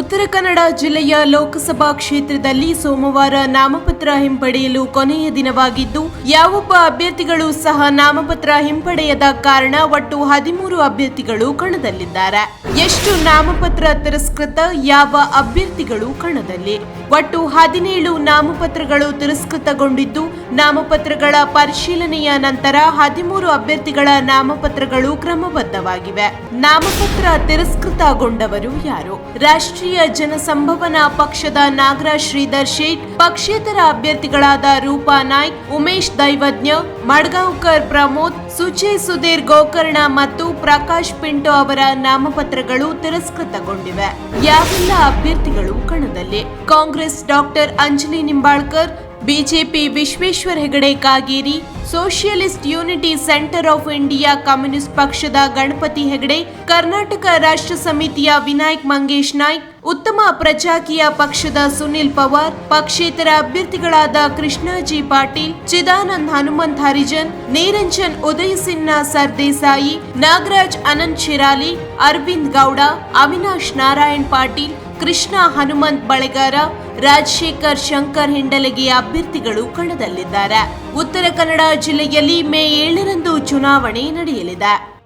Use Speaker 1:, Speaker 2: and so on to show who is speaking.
Speaker 1: ಕನ್ನಡ ಜಿಲ್ಲೆಯ ಲೋಕಸಭಾ ಕ್ಷೇತ್ರದಲ್ಲಿ ಸೋಮವಾರ ನಾಮಪತ್ರ ಹಿಂಪಡೆಯಲು ಕೊನೆಯ ದಿನವಾಗಿದ್ದು, ಯಾವೊಬ್ಬ ಅಭ್ಯರ್ಥಿಗಳು ಸಹ ನಾಮಪತ್ರ ಹಿಂಪಡೆಯದ ಕಾರಣ ಒಟ್ಟು ಹದಿಮೂರು ಅಭ್ಯರ್ಥಿಗಳು ಕಣದಲ್ಲಿದ್ದಾರೆ. ಎಷ್ಟು ನಾಮಪತ್ರ ತಿರಸ್ಕೃತ, ಯಾವ ಅಭ್ಯರ್ಥಿಗಳು ಕಣದಲ್ಲಿ? ಒಟ್ಟು ಹದಿನೇಳು ನಾಮಪತ್ರಗಳು ತಿರಸ್ಕೃತಗೊಂಡಿದ್ದು, ನಾಮಪತ್ರಗಳ ಪರಿಶೀಲನೆಯ ನಂತರ ಹದಿಮೂರು ಅಭ್ಯರ್ಥಿಗಳ ನಾಮಪತ್ರಗಳು ಕ್ರಮಬದ್ಧವಾಗಿವೆ. ನಾಮಪತ್ರ ತಿರಸ್ಕೃತಗೊಂಡವರು ಯಾರು? ರಾಷ್ಟ್ರೀಯ ಜನಸಂಭವನಾ ಪಕ್ಷದ ನಾಗರಾಜ್ ಶ್ರೀಧರ್ ಶೇಟ್, ಪಕ್ಷೇತರ ಅಭ್ಯರ್ಥಿಗಳಾದ ರೂಪಾ ನಾಯ್ಕ್, ಉಮೇಶ್ ದೈವಜ್ಞ, ಮಡ್ಗಾಂವ್ಕರ್ ಪ್ರಮೋದ್, ಸುಚಿ ಸುಧೀರ್ ಗೋಕರ್ಣ ಮತ್ತು ಪ್ರಕಾಶ್ ಪಿಂಟೋ ಅವರ ನಾಮಪತ್ರಗಳು ತಿರಸ್ಕೃತಗೊಂಡಿವೆ. ಯಾವೆಲ್ಲ ಅಭ್ಯರ್ಥಿಗಳು ಕಣದಲ್ಲಿ Congress doctor Anjali Nimbalkar BJP Vishweshwar Hegde Kageri, Socialist Unity Centre of India Communist ಪಕ್ಷದ ಗಣಪತಿ ಹೆಗಡೆ, ಕರ್ನಾಟಕ ರಾಷ್ಟ್ರ ಸಮಿತಿಯ ವಿನಾಯಕ್ ಮಂಗೇಶ್ ನಾಯ್ಕ್, ಉತ್ತಮ ಪ್ರಜಾಕೀಯ ಪಕ್ಷದ ಸುನಿಲ್ ಪವಾರ್, ಪಕ್ಷೇತರ ಅಭ್ಯರ್ಥಿಗಳಾದ ಕೃಷ್ಣಾಜಿ ಪಾಟೀಲ್, ಚಿದಾನಂದ್ ಹನುಮಂತ್ ಹರಿಜನ್, ನೀರಂಜನ್ ಉದಯ್ ಸಿನ್ಹಾ ಸರ್ದೇಸಾಯಿ, ನಾಗರಾಜ್ ಅನಂತ್ ಶಿರಾಲಿ, ಅರವಿಂದ್ ಗೌಡ, ಅವಿನಾಶ್ ನಾರಾಯಣ್ ಪಾಟೀಲ್ ಕೃಷ್ಣ ಹನುಮಂತ್ ಬಳೆಗಾರ, ರಾಜಶೇಖರ್ ಶಂಕರ್ ಹಿಂಡಲಗಿ ಅಭ್ಯರ್ಥಿಗಳು ಕಣದಲ್ಲಿದ್ದಾರೆ. ಉತ್ತರ ಕನ್ನಡ ಜಿಲ್ಲೆಯಲ್ಲಿ ಮೇ ಏಳರಂದು ಚುನಾವಣೆ ನಡೆಯಲಿದೆ.